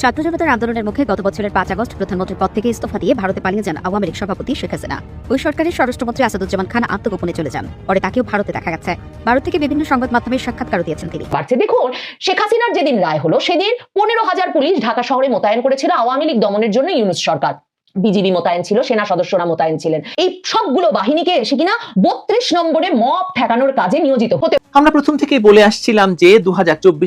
ছাত্র জনতার আন্দোলনের মুখে গত বছরের পাঁচ আগস্ট প্রধানমন্ত্রীর পদ থেকে ইস্তফা দিয়ে ভারতে পালিয়ে যান আওয়ামী লীগ সভাপতি শেখ হাসিনা। ওই সরকারের স্বরাষ্ট্রমন্ত্রী আসাদুজ্জামান খান আত্মগোপনে চলে যান। পরে তাকেও ভারতে দেখা গেছে। ভারত থেকে বিভিন্ন সংবাদ মাধ্যমে সাক্ষাৎকার দিয়েছেন তিনি। দেখুন, শেখ হাসিনার যেদিন রায় হলো, সেদিন পনেরো হাজার পুলিশ ঢাকা শহরে মোতায়েন করেছিল আওয়ামী লীগ দমনের জন্য ইউনুস সরকার। বিজিবি মোতায়েন ছিল সেনা সদস্যরা মোতায়েন ছিলেন। এই সবগুলো বাহিনীকে এসে কিনা বত্রিশ নম্বরে মব ঠেকানোর কাজে নিয়োজিত হতে আমরা প্রথম থেকেই বলে আসছিলাম যে দু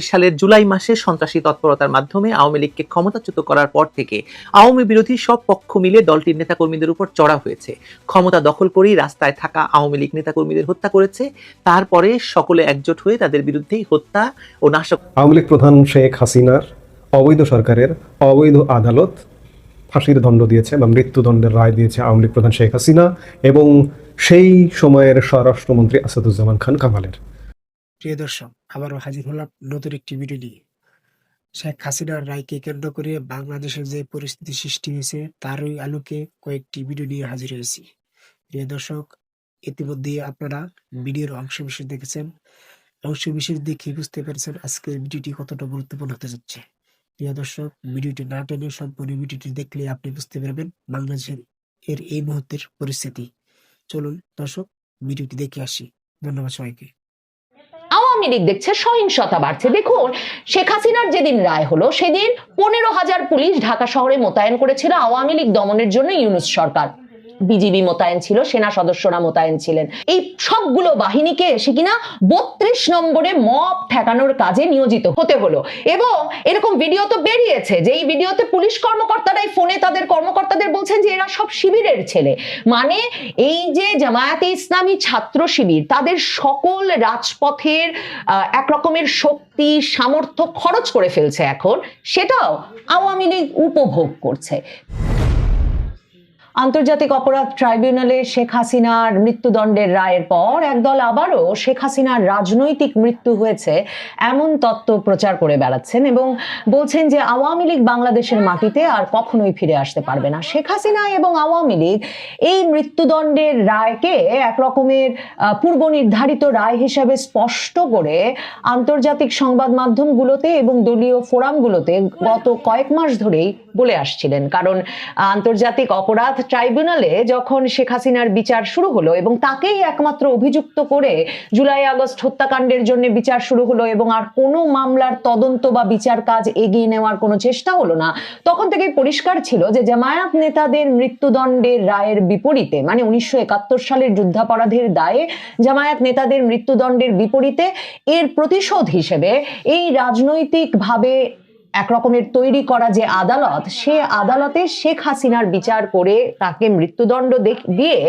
সালের জুলাই মাসে সন্ত্রাসী তৎপরতার মাধ্যমে আওয়ামী লীগকে ক্ষমতাচ্যুত করার পর থেকে আওয়ামী বিরোধী সব পক্ষ মিলে দলটির নেতাকর্মীদের উপর চড়া হয়েছে। ক্ষমতা দখল করেই রাস্তায় থাকা আওয়ামী লীগ নেতাকর্মীদের হত্যা করেছে। তারপরে সকলে একজোট হয়ে তাদের বিরুদ্ধেই হত্যা ও নাশক আওয়ামী লীগ প্রধান শেখ হাসিনার অবৈধ সরকারের অবৈধ আদালত ফাঁসির দণ্ড দিয়েছে বা মৃত্যুদণ্ডের রায় দিয়েছে আওয়ামী লীগ প্রধান শেখ হাসিনা এবং সেই সময়ের স্বরাষ্ট্রমন্ত্রী আসাদুজ্জামান খান কামালের। প্রিয় দর্শক, আবারও হাজির হলাম নতুন একটি ভিডিও নিয়ে। শেখ হাসিনার রায়কে কেন্দ্র করে বাংলাদেশের যে পরিস্থিতি সৃষ্টি হয়েছে, তারই আলোকে কয়েকটি ভিডিও নিয়ে হাজির হয়েছি। প্রিয় দর্শক, ইতিমধ্যে আপনারা ভিডিওর অংশ বিশেষ দেখেছেন। অংশ বিশেষ দেখে বুঝতে পেরেছেন আজকের ভিডিওটি কতটা গুরুত্বপূর্ণ হতে যাচ্ছে। প্রিয় দর্শক, ভিডিওটি না টেনে সম্পূর্ণ ভিডিওটি দেখলে আপনি বুঝতে পারবেন বাংলাদেশের এর এই মুহূর্তের পরিস্থিতি। চলুন দর্শক, ভিডিওটি দেখে আসি। ধন্যবাদ সবাইকে। আওয়ামী লীগ দেখছে সহিংসতা বাড়ছে। দেখুন, শেখ হাসিনার যেদিন রায় হলো, সেদিন পনেরো হাজার পুলিশ ঢাকা শহরে মোতায়েন করেছিল আওয়ামী লীগ দমনের জন্য ইউনুস সরকার। বিজিবি মোতায়েন ছিল সেনা সদস্যরা মোতায়েন ছিলেন। এই সবগুলো বাহিনীকে এসে কিনা বত্রিশ নম্বরে মব ঠেকানোর কাজে নিয়োজিত হতে হলো। এবং এরকম ভিডিও তো বেরিয়েছে যে এই ভিডিওতে পুলিশ কর্মকর্তারাই ফোনে তাদের কর্মকর্তাদের বলছেন যে এরা সব শিবিরের ছেলে। মানে এই যে জামায়াতে ইসলামী ছাত্র শিবির তাদের সকল রাজপথের আহ, এক রকমের শক্তি সামর্থ্য খরচ করে ফেলছে এখন সেটাও আওয়ামী লীগ উপভোগ করছে। আন্তর্জাতিক অপরাধ ট্রাইব্যুনালে শেখ হাসিনার মৃত্যুদণ্ডের রায়ের পর একদল আবারও শেখ হাসিনার রাজনৈতিক মৃত্যু হয়েছে, এমন তত্ত্ব প্রচার করে বেড়াচ্ছেন এবং বলছেন যে আওয়ামী লীগ বাংলাদেশের মাটিতে আর কখনোই ফিরে আসতে পারবে না। শেখ হাসিনা এবং আওয়ামী লীগ এই মৃত্যুদণ্ডের রায়কে এক রকমের পূর্ব নির্ধারিত রায় হিসাবে স্পষ্ট করে আন্তর্জাতিক সংবাদ মাধ্যমগুলোতে এবং দলীয় ফোরামগুলোতে গত কয়েক মাস ধরেই বলে আসছিলেন। কারণ আন্তর্জাতিক অপরাধ ট্রাইব্যুনালে যখন শেখ হাসিনার বিচার শুরু হলো এবং তাকেই একমাত্র অভিযুক্ত করে জুলাই আগস্ট হত্যাকাণ্ডের জন্য বিচার শুরু হলো এবং আর কোনো মামলার তদন্ত বা বিচার কাজ এগিয়ে নেওয়ার কোনো চেষ্টা হলো না, তখন থেকেই পরিষ্কার ছিল যে জামায়াত নেতাদের মৃত্যুদণ্ডের রায়ের বিপরীতে মানে উনিশশো একাত্তর সালের যুদ্ধাপরাধের দায়ে জামায়াত নেতাদের মৃত্যুদণ্ডের বিপরীতে এর প্রতিশোধ হিসেবে এই রাজনৈতিকভাবে এক রকমের তৈরি করা যে আদালত, সে আদালতে শেখ হাসিনার বিচার করে তাকে মৃত্যুদণ্ড দিয়ে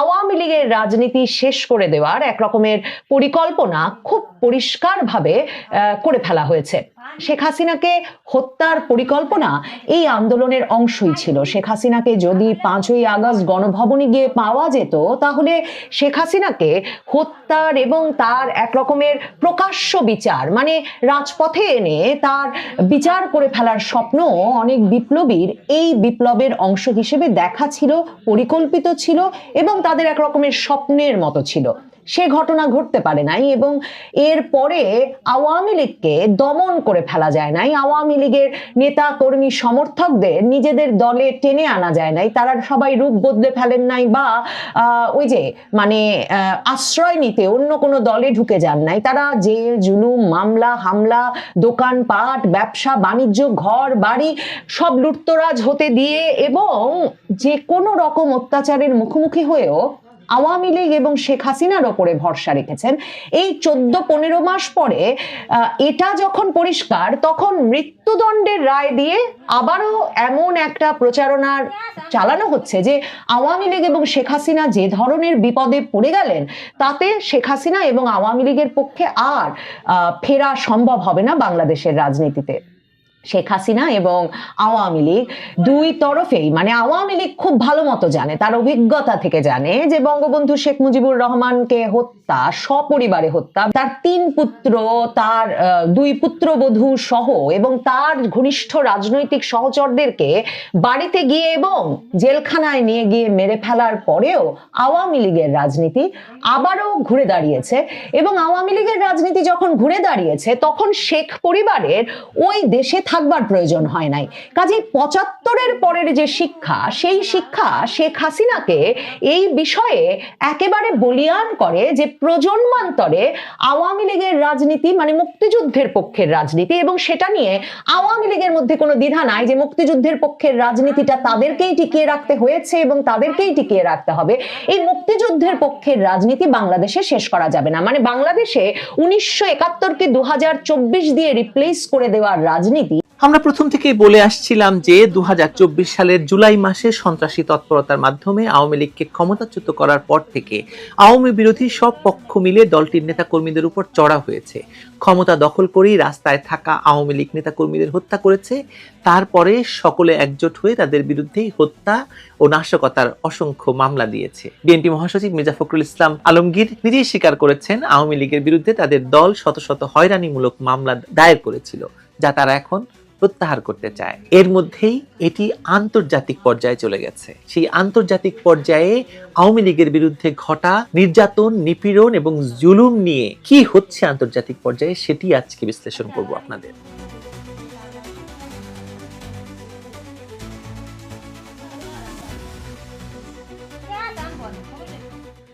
আওয়ামী লীগের রাজনীতি শেষ করে দেওয়ার এক রকমের পরিকল্পনা খুব পরিষ্কারভাবে করে ফেলা হয়েছে। শেখ হাসিনাকে হত্যার পরিকল্পনা এই আন্দোলনের অংশই ছিল। শেখ হাসিনাকে যদি পাঁচই আগস্ট গণভবনে গিয়ে পাওয়া যেত, তাহলে শেখ হাসিনাকে হত্যার এবং তার এক রকমের প্রকাশ্য বিচার মানে রাজপথে এনে তার বিচার করে ফেলার স্বপ্ন অনেক বিপ্লবীর এই বিপ্লবের অংশ হিসেবে দেখা ছিল, পরিকল্পিত ছিল এবং তাদের এক রকমের স্বপ্নের মতো ছিল। সে ঘটনা ঘটতে পারে নাই এবং এর পরে আওয়ামী লীগকে দমন করে ফেলা যায় নাই। আওয়ামী লীগের নেতা, কর্মী, সমর্থকদের নিজেদের দলে টেনে আনা যায় নাই। তারা সবাই রূপ বদলে ফেলেন নাই বা ওই যে মানে আশ্রয় নিতে অন্য কোনো দলে ঢুকে যান নাই। তারা জেল, জুলুম, মামলা, হামলা, দোকানপাট, ব্যবসা, বাণিজ্য, ঘর, বাড়ি সব লুটতরাজ হতে দিয়ে এবং যে কোনো রকম অত্যাচারের মুখোমুখি হয়েও আওয়ামী লীগ এবং শেখ হাসিনার ওপরে ভরসা রেখেছেন। এই চোদ্দ পনেরো মাস পরে এটা যখন পরিষ্কার, তখন মৃত্যুদণ্ডের রায় দিয়ে আবারও এমন একটা প্রচারণার চালানো হচ্ছে যে আওয়ামী লীগ এবং শেখ হাসিনা যে ধরনের বিপদে পড়ে গেলেন, তাতে শেখ হাসিনা এবং আওয়ামী লীগের পক্ষে আর ফেরা সম্ভব হবে না বাংলাদেশের রাজনীতিতে। শেখ হাসিনা এবং আওয়ামী লীগ দুই তরফেই মানে আওয়ামী লীগ খুব ভালো মতো জানে, তার অভিজ্ঞতা থেকে জানে যে বঙ্গবন্ধু শেখ মুজিবুর রহমানকে হত্যা, সপরিবারে হত্যা, তার তিন পুত্র, তার দুই পুত্রবধূ সহ এবং তার ঘনিষ্ঠ রাজনৈতিক সহচরদেরকে বাড়িতে গিয়ে এবং জেলখানায় নিয়ে গিয়ে মেরে ফেলার পরেও আওয়ামী লীগের রাজনীতি আবারও ঘুরে দাঁড়িয়েছে এবং আওয়ামী লীগের রাজনীতি যখন ঘুরে দাঁড়িয়েছে, তখন শেখ পরিবারের ওই দেশে থাকবার প্রয়োজন হয় নাই। কাজেই পঁচাত্তরের পরের যে শিক্ষা, সেই শিক্ষা শেখ হাসিনাকে এই বিষয়ে একেবারে বলিয়ান করে যে প্রজন্মান্তরে আওয়ামী লীগের রাজনীতি মানে মুক্তিযুদ্ধের পক্ষের রাজনীতি এবং সেটা নিয়ে আওয়ামী লীগের মধ্যে কোনো দ্বিধা নাই যে মুক্তিযুদ্ধের পক্ষের রাজনীতিটা তাদেরকেই টিকিয়ে রাখতে হয়েছে এবং তাদেরকেই টিকিয়ে রাখতে হবে। এই মুক্তিযুদ্ধের পক্ষের রাজনীতি বাংলাদেশে শেষ করা যাবে না। মানে বাংলাদেশে উনিশশো একাত্তরকে দু হাজার চব্বিশ দিয়ে রিপ্লেস করে দেওয়ার রাজনীতি আমরা প্রথম থেকেই বলে আসছিলাম যে দু হাজার চব্বিশ সালের জুলাই মাসে সন্ত্রাসী তৎপরতার মাধ্যমে আওয়ামী লীগকে ক্ষমতাচ্যুত করার পর থেকে আওয়ামী বিরোধী সব পক্ষ মিলে দলটির নেতাকর্মীদের উপর চড়া হয়েছে। ক্ষমতা দখল করেই রাস্তায় থাকা আওয়ামী লীগ নেতাকর্মীদের হত্যা করেছে। তারপরে সকলে একজোট হয়ে তাদের বিরুদ্ধেই হত্যা ও নাশকতার অসংখ্য মামলা দিয়েছে। বিএনপি মহাসচিব মির্জা ফখরুল ইসলাম আলমগীর নিজেই স্বীকার করেছেন আওয়ামী লীগের বিরুদ্ধে তাদের দল শত শত হয়রানিমূলক মামলা দায়ের করেছিল, যা তারা এখন প্রত্যাহার করতে চায়। এর মধ্যেই এটি আন্তর্জাতিক পর্যায়ে চলে গেছে। সেই আন্তর্জাতিক পর্যায়ে আওয়ামী লীগের বিরুদ্ধে ঘটা নির্যাতন, নিপীড়ন এবং জুলুম নিয়ে কি হচ্ছে আন্তর্জাতিক পর্যায়ে সেটি আজকে বিশ্লেষণ করব আপনাদের।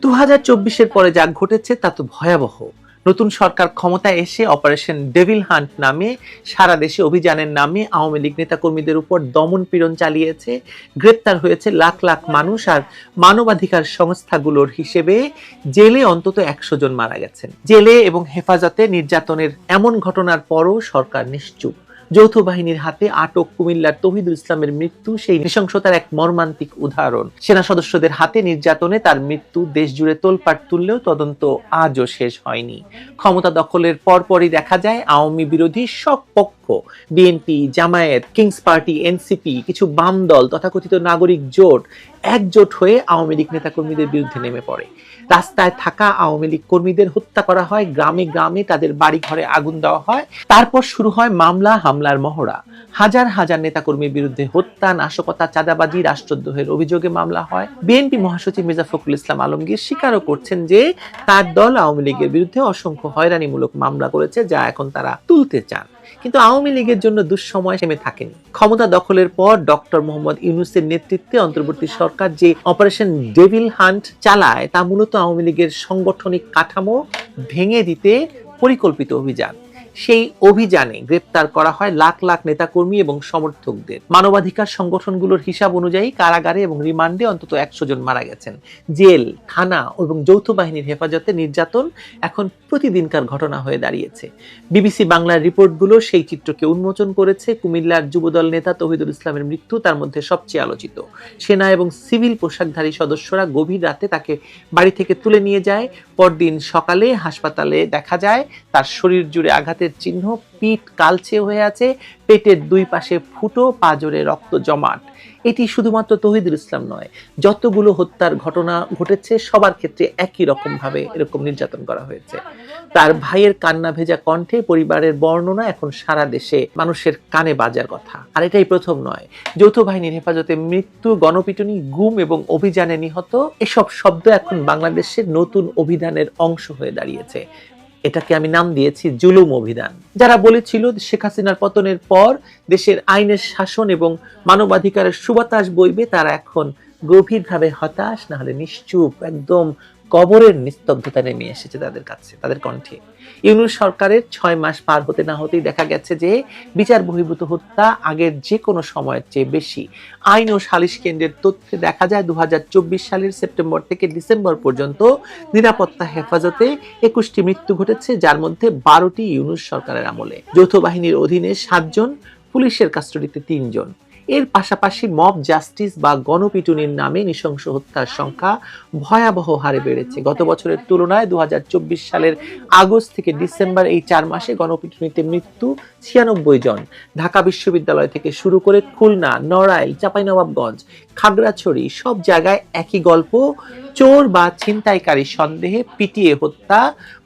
দু হাজার চব্বিশের পরে যা ঘটেছে তা তো ভয়াবহ। নতুন সরকার ক্ষমতায় এসে অপারেশন ডেভিল হান্ট নামে সারা দেশে অভিযানের নামে আওয়ামী লীগ নেতাকর্মীদের উপর দমন পীড়ন চালিয়েছে, গ্রেপ্তার হয়েছে লাখ লাখ মানুষ আর মানবাধিকার সংস্থাগুলোর হিসেবে জেলে অন্তত একশো জন মারা গেছেন। জেলে এবং হেফাজতে নির্যাতনের এমন ঘটনার পরও সরকার নিশ্চুপ। যৌথ বাহিনীর হাতে আটক কুমিল্লার তহিদুল ইসলামের মৃত্যু, সেই নৃশংসতার এক মর্মান্তিক উদাহরণ। সেনা সদস্যদের হাতে নির্যাতনে তার মৃত্যু দেশ জুড়ে তোলপাট তুললেও তদন্ত আজও শেষ হয়নি। ক্ষমতা দখলের পরপরই দেখা যায়, আওয়ামী বিরোধী সব পক্ষ BNP Jamaat kings party NCP কিছু বাম দল তথাকথিত নাগরিক জোট একজোট হয়ে আওয়ামী লীগ নেতাকর্মীদের বিরুদ্ধে নেমে পড়ে। রাস্তায় থাকা আওয়ামী লীগ কর্মীদের হত্যা করা হয়, গ্রামে গ্রামে তাদের বাড়ি ঘরে আগুন দেওয়া হয়, তারপর শুরু হয় মামলা, হামলার মহড়া। হাজার হাজার নেতাকর্মীর বিরুদ্ধে হত্যা, নাশকতা, চাঁদাবাজি, রাষ্ট্রদ্রোহের অভিযোগে মামলা হয়। বিএনপি মহাসচিব মির্জা ফখরুল ইসলাম আলমগীর স্বীকারও করছেন যে, তার দল আওয়ামী লীগের বিরুদ্ধে অসংখ্য হয়রানিমূলক মামলা করেছে যা এখন তারা তুলতে চান। কিন্তু আওয়ামী লীগের জন্য দুঃসময় থেমে থাকেনি। ক্ষমতা দখলের পর ডক্টর মোহাম্মদ ইউনুসের নেতৃত্বে অন্তর্বর্তী সরকার যে অপারেশন ডেভিল হান্ট চালায়, তা মূলত আওয়ামী লীগের সাংগঠনিক কাঠামো ভেঙে দিতে পরিকল্পিত অভিযান। সেই অভিযানে গ্রেপ্তার করা হয় লাখ লাখ নেতাকর্মী এবং সমর্থকদের। মানবাধিকার সংগঠনগুলোর হিসাব অনুযায়ী কারাগারে এবং রিমান্ডে অন্তত একশো জন মারা গেছেন। জেল, থানা এবং যৌথ বাহিনীর হেফাজতে নির্যাতন এখন প্রতিদিনকার ঘটনা হয়ে দাঁড়িয়েছে। বিবিসি বাংলার রিপোর্টগুলো সেই চিত্রকে উন্মোচন করেছে কুমিল্লার যুবদল নেতা তহিদুল ইসলামের মৃত্যু তার মধ্যে সবচেয়ে আলোচিত। সেনা এবং সিভিল পোশাকধারী সদস্যরা গভীর রাতে তাকে বাড়ি থেকে তুলে নিয়ে যায়। পরদিন সকালে হাসপাতালে দেখা যায়, তার শরীর জুড়ে আঘাতের চিহ্ন, পিঠ কালচে হয়ে আছে, পেটের দুই পাশে ফুটো পাজরে রক্ত জমাট। এটি শুধুমাত্র তহিদুল ইসলাম নয়, যতগুলো হত্যার ঘটনা ঘটেছে, সবার ক্ষেত্রে একই রকম ভাবে এরকম নির্যাতন করা হয়েছে। তার ভাইয়ের কান্না ভেজা কণ্ঠে পরিবারের বর্ণনা এখন সারা দেশে মানুষের কানে বাজার কথা। আর এটাই প্রথম নয়, যৌথ বাহিনীর হেফাজতে মৃত্যু, গণপিটুনি, গুম এবং অভিযানে নিহত, এসব শব্দ এখন বাংলাদেশের নতুন অভিধানের অংশ হয়ে দাঁড়িয়েছে। এটাকে আমি নাম দিয়েছি জুলুম অভিধান যারা বলেছিল শেখ হাসিনার পতনের পর দেশের আইনের শাসন এবং মানবাধিকারের সুবাতাস বইবে, তারা এখন গভীরভাবে হতাশ না হলে নিশ্চুপ, একদম কবরের নিস্তব্ধতা নেমে এসেছে তাদের কাছে, তাদের কণ্ঠে। ইউনুস সরকারের ছয় মাস পার হতে না হতেই দেখা গেছে যে, বিচার বহির্ভূত হত্যা আগের যে কোনো সময়ের চেয়ে বেশি। আইন ও সালিশ কেন্দ্রের তথ্যে দেখা যায় দু হাজার চব্বিশ সালের সেপ্টেম্বর থেকে ডিসেম্বর পর্যন্ত নিরাপত্তা হেফাজতে একুশটি মৃত্যু ঘটেছে, যার মধ্যে বারোটি ইউনুস সরকারের আমলে। যৌথ বাহিনীর অধীনে সাতজন, পুলিশের কাস্টডিতে তিনজন। এর পাশাপাশি মব জাস্টিস বা গণপিটুনির নামে নৃশংস হত্যার সংখ্যা ভয়াবহ হারে বেড়েছে। গত বছরের তুলনায় দু হাজার চব্বিশ সালের আগস্ট থেকে ডিসেম্বর এই চার মাসে গণপিটুনিতে মৃত্যু ছিয়ানব্বই জন। ঢাকা বিশ্ববিদ্যালয় থেকে শুরু করে খুলনা, নড়াইল, চাঁপাইনবাবগঞ্জ, খাগড়াছড়ি সব জায়গায় একই গল্প, চোর বা ছিনতাইকারী সন্দেহে পিটিয়ে হত্যা,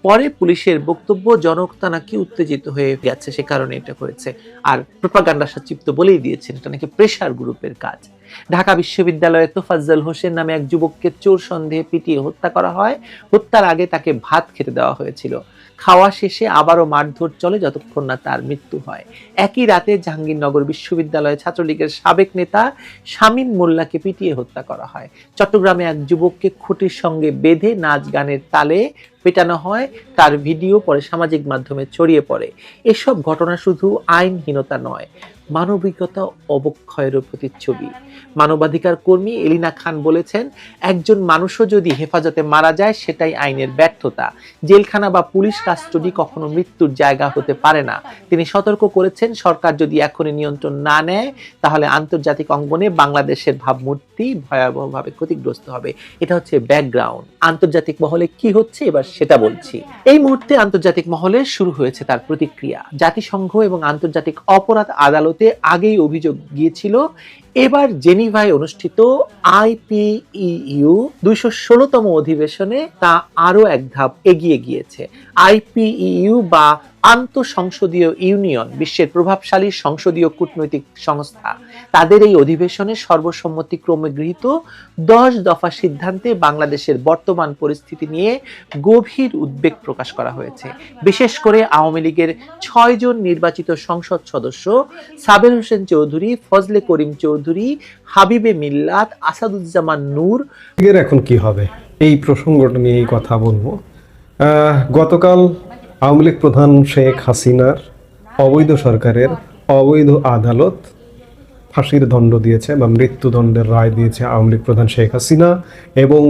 পরে পুলিশের বক্তব্য জনতা নাকি উত্তেজিত হয়ে গেছে সে কারণে এটা করেছে। আর প্রোপাগান্ডা সচিব তো বলেই দিয়েছেন, এটা নাকি প্রেশার গ্রুপের কাজ। ঢাকা বিশ্ববিদ্যালয়ে তোফাজ্জল হোসেন নামে এক যুবককে চোর সন্দেহে পিটিয়ে হত্যা করা হয়। হত্যার আগে তাকে ভাত খেতে দেওয়া হয়েছিল। খাওয়া শেষে আবারও মারধর চলে যতক্ষণ না তার মৃত্যু হয়। একই রাতে জাহাঙ্গীরনগর বিশ্ববিদ্যালয়ে ছাত্রলীগের সাবেক নেতা শামীম মোল্লাকে পিটিয়ে হত্যা করা হয়। চট্টগ্রামে এক যুবককে খুঁটির সঙ্গে বেঁধে নাচ গানের তালে পেটানো হয়, তার ভিডিও পরে সামাজিক মাধ্যমে ছড়িয়ে পড়ে। এসব ঘটনা শুধু আইনহীনতা নয়, মানবিকতা অবক্ষয়েরও প্রতিচ্ছবি। মানবাধিকার কর্মী এলিনা খান বলেছেন, একজন মানুষও যদি হেফাজতে মারা যায়, সেটাই আইনের ব্যর্থতা। জেলখানা বা পুলিশ কাস্টডি কখনো মৃত্যুর জায়গা হতে পারে না। তিনি সতর্ক করেছেন, সরকার যদি এখনই নিয়ন্ত্রণ না নেয়, তাহলে আন্তর্জাতিক অঙ্গনে বাংলাদেশের ভাবমূর্তি ভয়াবহভাবে ক্ষতিগ্রস্ত হবে। এটা হচ্ছে ব্যাকগ্রাউন্ড আন্তর্জাতিক মহলে কি হচ্ছে, এবার সেটা বলছি। এই মুহূর্তে আন্তর্জাতিক মহলে শুরু হয়েছে তার প্রতিক্রিয়া। জাতিসংঘ এবং আন্তর্জাতিক অপরাধ আদালতে আগেই অভিযোগ গিয়েছিল এবার জেনিভায় অনুষ্ঠিত আইপিইউ দুইশো ষোলোতম অধিবেশনে তা আরও এক ধাপ এগিয়ে গিয়েছে। আইপিইউ বা আন্তঃ সংসদীয় ইউনিয়ন, বিশ্বের প্রভাবশালী সংসদীয় কূটনৈতিক সংস্থা, তাদের এই অধিবেশনে সর্বসম্মতিক্রমে গৃহীত দশ দফা সিদ্ধান্তে বাংলাদেশের বর্তমান পরিস্থিতি নিয়ে গভীর উদ্বেগ প্রকাশ করা হয়েছে। বিশেষ করে আওয়ামী লীগের ছয়জন নির্বাচিত সংসদ সদস্য সাবের হোসেন চৌধুরী, ফজলে করিম চৌধুরী হাবিবে মিল্লাত, আসাদুজ্জামান নূর। এর এখন কি হবে? এই প্রসঙ্গটা নিয়েই কথা বলব। গতকাল আওয়ামী লীগ প্রধান শেখ হাসিনার অবৈধ সরকারের অবৈধ আদালত ফাঁসির দণ্ড দিয়েছে বা মৃত্যুদণ্ডের রায় দিয়েছে আওয়ামী লীগ প্রধান শেখ হাসিনা এবং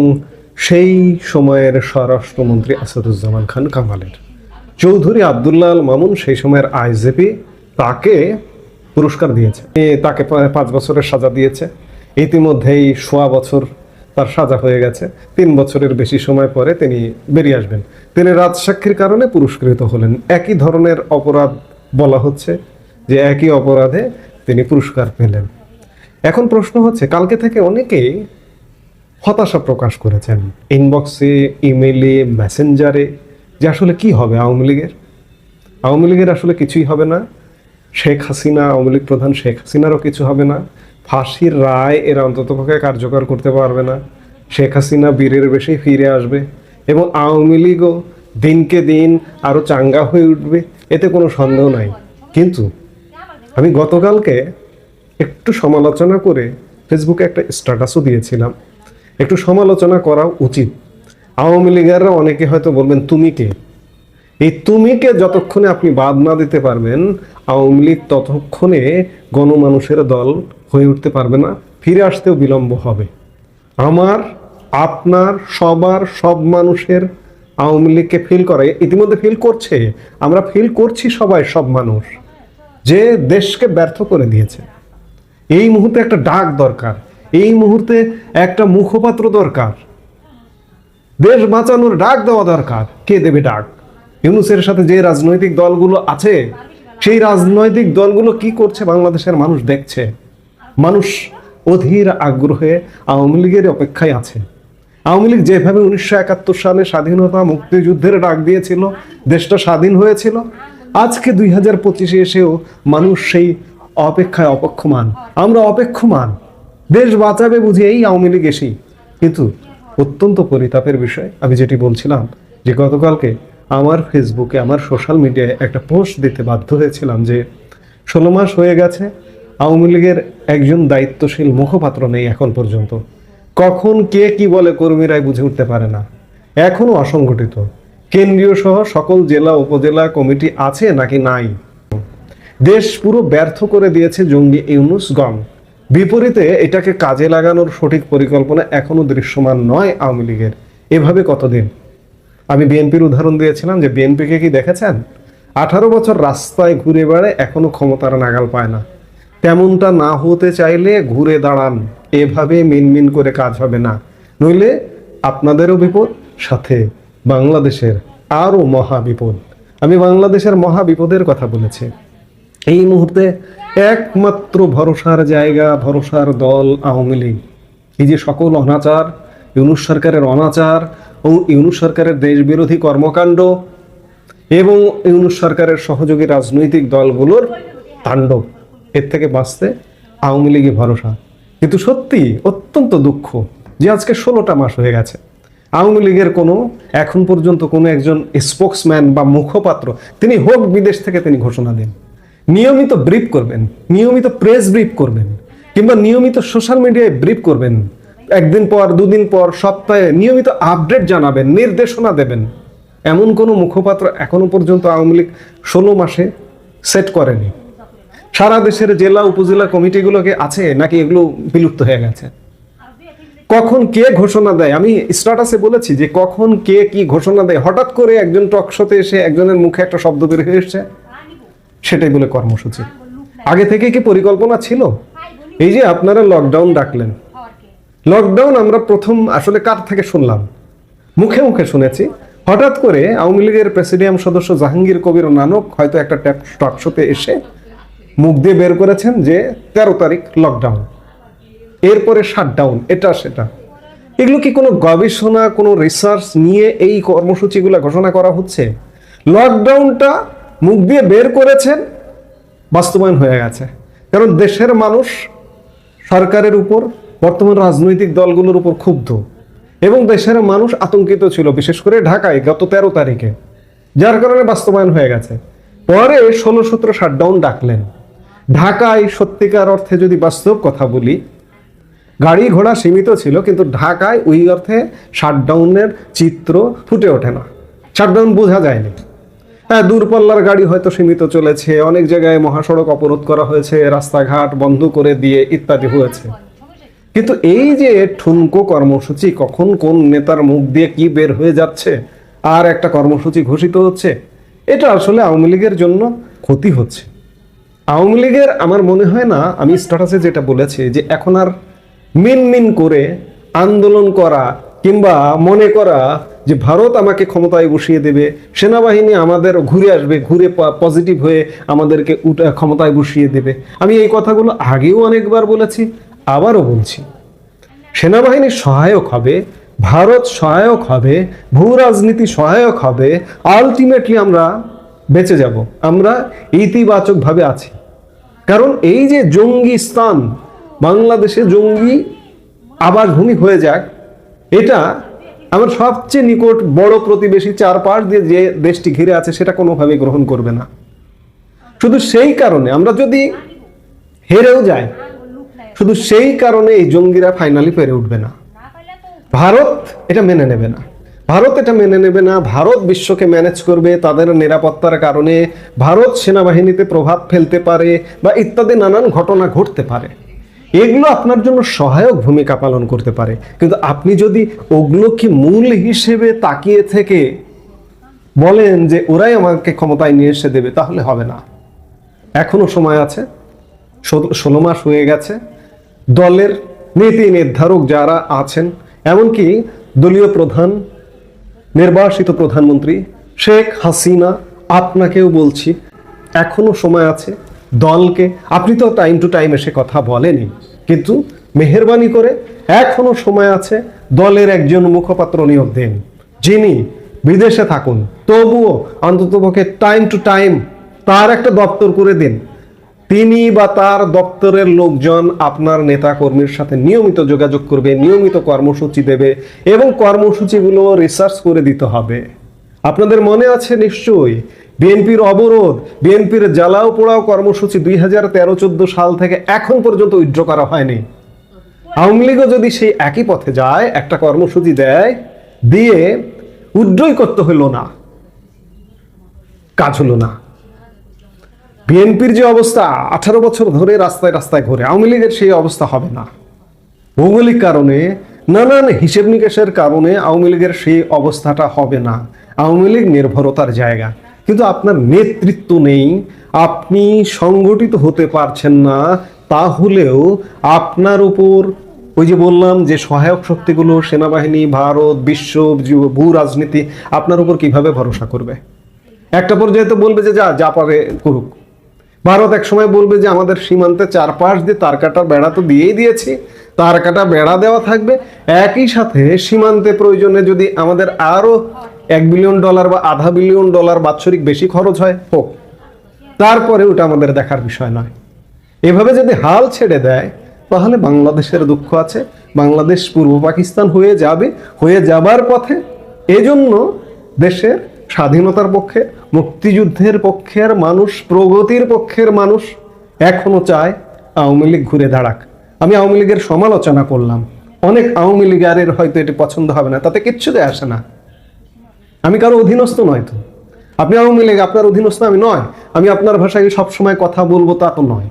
সেই সময়ের স্বরাষ্ট্রমন্ত্রী আসাদুজ্জামান খান কামালের। চৌধুরী আবদুল্লাহ আল মামুন সেই সময়ের আইজেপি, তাকে পুরস্কার দিয়েছে। তাকে পাঁচ বছরের সাজা দিয়েছে। ইতিমধ্যেই সোয়া বছর তার সাজা হয়ে গেছে। তিন বছরের বেশি সময় পরে তিনি বেরিয়ে আসবেন। তিনি রাজসাক্ষীর কারণে পুরস্কৃত হলেন। একই ধরনের অপরাধ বলা হচ্ছে যে একই অপরাধে তিনি পুরস্কার পেলেন। এখন প্রশ্ন হচ্ছে, কালকে থেকে অনেকেই হতাশা প্রকাশ করেছেন। ইনবক্সে, ইমেইলে, মেসেঞ্জারে যে আসলে কি হবে আওয়ামী লীগের? আওয়ামী লীগের আসলে কিছুই হবে না। শেখ হাসিনা, আওয়ামী লীগ প্রধান শেখ হাসিনারও কিছু হবে না। ফাঁসির রায় এরা অন্ততপক্ষে কার্যকর করতে পারবে না। শেখ হাসিনা বীরের বেশি ফিরে আসবে এবং আওয়ামী লীগও দিনকে দিন আরও চাঙ্গা হয়ে উঠবে, এতে কোনো সন্দেহ নাই। কিন্তু আমি গতকালকে একটু সমালোচনা করে ফেসবুকে একটা স্ট্যাটাসও দিয়েছিলাম। একটু সমালোচনা করা উচিত। আওয়ামী লীগেররা অনেকে হয়তো বলবেন, তুমি কে? এই তুমিকে যতক্ষণে আপনি বাদ না দিতে পারবেন, আওয়ামী লীগ ততক্ষণে গণমানুষের দল হয়ে উঠতে পারবে না, ফিরে আসতেও বিলম্ব হবে। আমার, আপনার, সবার, সব মানুষের আওয়ামী লীগকে ফিল করে, ইতিমধ্যে ফিল করছে, আমরা ফিল করছি সবাই, সব মানুষ, যে দেশকে ব্যর্থ করে দিয়েছে। এই মুহূর্তে একটা ডাক দরকার, এই মুহূর্তে একটা মুখপাত্র দরকার, দেশ বাঁচানোর ডাক দেওয়া দরকার, কে দেবে ডাক? ইউনুসের সাথে যে রাজনৈতিক দলগুলো আছে, সেই রাজনৈতিক দলগুলো কি করছে বাংলাদেশের মানুষ দেখছে? মানুষ অধীর আগ্রহে আওয়ামী লীগের অপেক্ষায় আছে। আওয়ামী লীগ যেভাবে উনিশশো একাত্তর সালে স্বাধীনতা মুক্তিযুদ্ধের ডাক দিয়েছিল, দেশটা স্বাধীন হয়েছিল, আজকে দুই হাজার পঁচিশে এসেও মানুষ সেই অপেক্ষায় অপেক্ষমান। আমরা অপেক্ষমান। দেশ বাঁচাবে বুঝি এই আওয়ামী লীগ এসেই। কিন্তু অত্যন্ত পরিতাপের বিষয়, আমি যেটি বলছিলাম যে গতকালকে আমার ফেসবুকে আমার সোশ্যাল মিডিয়ায় একটা পোস্ট দিতে বাধ্য হয়েছিলাম যে, ষোলো মাস হয়ে গেছে, আওয়ামী লীগের একজন দায়িত্বশীল মুখপাত্র নেই এখন পর্যন্ত। কখন কে কি বলে কর্মীরাই বুঝে উঠতে পারে না। এখনও অসংগঠিত। কেন্দ্রীয় সহ সকল জেলা, উপজেলা কমিটি আছে নাকি নাই? দেশ পুরো ব্যর্থ করে দিয়েছে জঙ্গি ইউনুসগণ বিপরীতে এটাকে কাজে লাগানোর সঠিক পরিকল্পনা এখনও দৃশ্যমান নয় আওয়ামী লীগের। এভাবে কতদিন? আমি বিএনপির উদাহরণ দিয়েছিলাম যে বিএনপিকে কি দেখেছেন? আঠারো বছর রাস্তায় ঘুরে বেড়ায় এখনও ক্ষমতার নাগাল পায় না। তেমনটা না হতে চাইলে ঘুরে দাঁড়ান, এভাবে মিনমিন করে কাজ হবে না। নইলে আপনাদেরও বিপদ, সাথে বাংলাদেশের আরও মহা বিপদ। আমি বাংলাদেশের মহা বিপদের কথা বলেছি। এই মুহূর্তে একমাত্র ভরসার জায়গা, ভরসার দল আওয়ামী লীগ। এই যে সকল অনাচার, ইউনুস সরকারের অনাচার ইউনুস সরকারের দেশবিরোধী কর্মকাণ্ড এবং ইউনুস সরকারের সহযোগী রাজনৈতিক দলগুলোর তাণ্ডব। এর থেকে বাঁচতে আওয়ামী লীগই ভরসা। কিন্তু সত্যি অত্যন্ত দুঃখ যে আজকে ষোলোটা মাস হয়ে গেছে। আওয়ামী লীগের কোনো, এখন পর্যন্ত কোনো একজন স্পোক্সম্যান বা মুখপাত্র, তিনি হোক বিদেশ থেকে তিনি ঘোষণা দেন। নিয়মিত ব্রিফ করবেন, নিয়মিত প্রেস ব্রিফ করবেন, কিংবা নিয়মিত সোশ্যাল মিডিয়ায় ব্রিফ করবেন। একদিন পর, দুদিন পর সপ্তাহে নিয়মিত আপডেট জানাবেন, নির্দেশনা দেবেন। এমন কোনো মুখপাত্র এখনও পর্যন্ত আওয়ামী লীগ ষোলো মাসে সেট করেনি। সারা দেশের জেলা, উপজেলা কমিটিগুলোকে আছে, নাকি এগুলো বিলুপ্ত হয়ে গেছে? কখন কে ঘোষণা দেয়? আমি স্ট্যাটাসে বলেছি যে কখন কে কি ঘোষণা দেয়। হঠাৎ করে একজন টক শোতে এসে একজনের মুখে একটা শব্দ বের হয়ে এসছে। সেটাই বলে কর্মসূচি। আগে থেকে কি পরিকল্পনা ছিল? এই যে আপনারা লকডাউন ডাকলেন। লকডাউন আমরা প্রথম আসলে কার থেকে শুনলাম? মুখে মুখে শুনেছি। হঠাৎ করে আওয়ামী লীগের প্রেসিডিয়াম সদস্য জাহাঙ্গীর কবির নানক হয়তো একটা ট্যাপ টক শোতে এসে মুখ দিয়ে বের করেছেন যে তেরো তারিখ লকডাউন এরপরে শাটডাউন এটা সেটা। এগুলো কি কোনো গবেষণা, কোনো রিসার্চ নিয়ে এই কর্মসূচিগুলো ঘোষণা করা হচ্ছে? লকডাউনটা মুখ দিয়ে বের করেছেন, বাস্তবায়ন হয়ে গেছে। কারণ দেশের মানুষ সরকারের উপর বর্তমান রাজনৈতিক দলগুলোর উপর ক্ষুব্ধ। এবং দেশের মানুষ আতঙ্কিত ছিল, বিশেষ করে ঢাকায় গত তেরো তারিখে, যার কারণে বাস্তবায়ন হয়ে গেছে। পরে ষোলো সতেরো শাটডাউন ডাকলেন। ঢাকায় সত্যিকার অর্থে যদি বাস্তব কথা বলি, গাড়ি ঘোড়া সীমিত ছিল, কিন্তু ঢাকায় ওই অর্থে শাটডাউনের চিত্র ফুটে ওঠে না। শাটডাউন বোঝা যায়নি। হ্যাঁ দূরপাল্লার গাড়ি হয়তো সীমিত চলেছে, অনেক জায়গায় মহাসড়ক অবরোধ করা হয়েছে, রাস্তাঘাট বন্ধ করে দিয়ে ইত্যাদি হয়েছে। কিন্তু এই যে ঠুনকো কর্মসূচি, কখন কোন নেতার মুখ দিয়ে কি বের হয়ে যাচ্ছে, আর একটা কর্মসূচি ঘোষিত হচ্ছে, এটা আসলে আওয়ামী লীগের জন্য ক্ষতি হচ্ছে। আওয়ামী লীগের আমার মনে হয় না, আমি স্ট্যাটাসে যেটা বলেছি যে এখন আর মিন মিন করে আন্দোলন করা কিংবা মনে করা যে ভারত আমাকে ক্ষমতায় বসিয়ে দেবে, সেনাবাহিনী আমাদের ঘুরে আসবে, ঘুরে পজিটিভ হয়ে আমাদেরকে ক্ষমতায় বসিয়ে দেবে। আমি এই কথাগুলো আগেও অনেকবার বলেছি আবারও বলছি সেনাবাহিনী সহায়ক হবে, ভারত সহায়ক হবে, ভূ রাজনীতি সহায়ক হবে আলটিমেটলি আমরা বেঁচে যাব, আমরা ইতিবাচকভাবে আছি। কারণ এই যে জঙ্গি স্থান, বাংলাদেশে জঙ্গি আবাসভূমি হয়ে যাক, এটা আমার সবচেয়ে নিকট বড় প্রতিবেশী চারপাশ দিয়ে যে দেশটি ঘিরে আছে, সেটা কোনোভাবেই গ্রহণ করবে না। শুধু সেই কারণে আমরা যদি হেরেও যাই শুধু সেই কারণে এই জঙ্গিরা ফাইনালি পেরে উঠবে না। ভারত এটা মেনে নেবে না। ভারত এটা মেনে নেবে না। ভারত বিশ্বকে ম্যানেজ করবে, তাদের নিরাপত্তার কারণে ভারত সেনাবাহিনীতে প্রভাব ফেলতে পারে বা ইত্যাদি নানান ঘটনা ঘটতে পারে। এগুলো আপনার জন্য সহায়ক ভূমিকা পালন করতে পারে। কিন্তু আপনি যদি ওগুলোকে মূল হিসেবে তাকিয়ে থেকে বলেন যে ওরাই আমাকে ক্ষমতায় নিয়ে এসে দেবে, তাহলে হবে না। এখনও সময় আছে। ষোলো মাস হয়ে গেছে। দলের নীতি নির্ধারক যারা আছেন, এমনকি দলীয় প্রধান, নির্বাসিত প্রধানমন্ত্রী শেখ হাসিনা, আপনাকেও বলছি, এখনও সময় আছে দলকে, আপনি তো টাইম টু টাইম এসে কথা বলেনি কিন্তু মেহরবানি করে এখনও সময় আছে দলের একজন মুখপাত্র নিয়োগ দিন, যিনি বিদেশে থাকুন, তবুও অন্ততপক্ষে টাইম টু টাইম তার একটা দপ্তর করে দিন তিনি বা তার দপ্তরের লোকজন আপনার নেতা কর্মীর সাথে নিয়মিত যোগাযোগ করবে, নিয়মিত কর্মসূচি দেবে এবং কর্মসূচিগুলো রিসার্চ করে দিতে হবে। আপনাদের মনে আছে নিশ্চয়ই? বিএনপির অবরোধ, বিএনপির জ্বালাও পোড়াও কর্মসূচি দুই হাজার তেরো চোদ্দ সাল থেকে এখন পর্যন্ত উইথড্র করা হয়নি। আওয়ামী লীগও যদি সেই একই পথে যায়, একটা কর্মসূচি দেয়, দিয়ে উইথড্রই করতে হলো না। কাজ হলো না। বিএনপির যে অবস্থা, আঠারো বছর ধরে রাস্তায় রাস্তায় ঘুরে, আওয়ামী লীগের সেই অবস্থা হবে না। ভৌগোলিক কারণে, নানান হিসেব নিকেশের কারণে আওয়ামী লীগের সেই অবস্থাটা হবে না। আওয়ামী লীগ নির্ভরতার জায়গা। কিন্তু আপনার নেতৃত্ব নেই, আপনি সংগঠিত হতে পারছেন না, তাহলেও আপনার উপর ওই যে বললাম যে সহায়ক শক্তিগুলো, সেনাবাহিনী, ভারত, বিশ্ব ভূ রাজনীতি, আপনার উপর কীভাবে ভরসা করবে? একটা পর্যায়ে তো বলবে যে যা যা পারে করুক। ভারত এক সময় বলবে যে আমাদের সীমান্তে চারপাশ দিয়ে তার কাটা বেড়া তো দিয়েই দিয়েছি, তার কাটা বেড়া দেওয়া থাকবে। একই সাথে সীমান্তে প্রয়োজনে যদি আমাদের আরও এক বিলিয়ন ডলার বা আধা বিলিয়ন ডলার বাৎসরিক বেশি খরচ হয় হোক তারপরে ওটা আমাদের দেখার বিষয় নয়। এভাবে যদি হাল ছেড়ে দেয়, তাহলে বাংলাদেশের দুঃখ আছে, বাংলাদেশ পূর্ব পাকিস্তান হয়ে যাবে, হয়ে যাবার পথে। এজন্য দেশের স্বাধীনতার পক্ষে, মুক্তিযুদ্ধের পক্ষের মানুষ, প্রগতির পক্ষের মানুষ এখনও চায় আওয়ামী লীগ ঘুরে দাঁড়াক। আমি আওয়ামী লীগের সমালোচনা করলাম। অনেক আওয়ামী লীগারের হয়তো এটি পছন্দ হবে না, তাতে কিচ্ছু যায় আসে না। আমি কারও অধীনস্থ নয় তো। আপনি আওয়ামী লীগ, আপনার অধীনস্থ আমি নয়। আমি আপনার ভাষায় সবসময় কথা বলব তা তো নয়।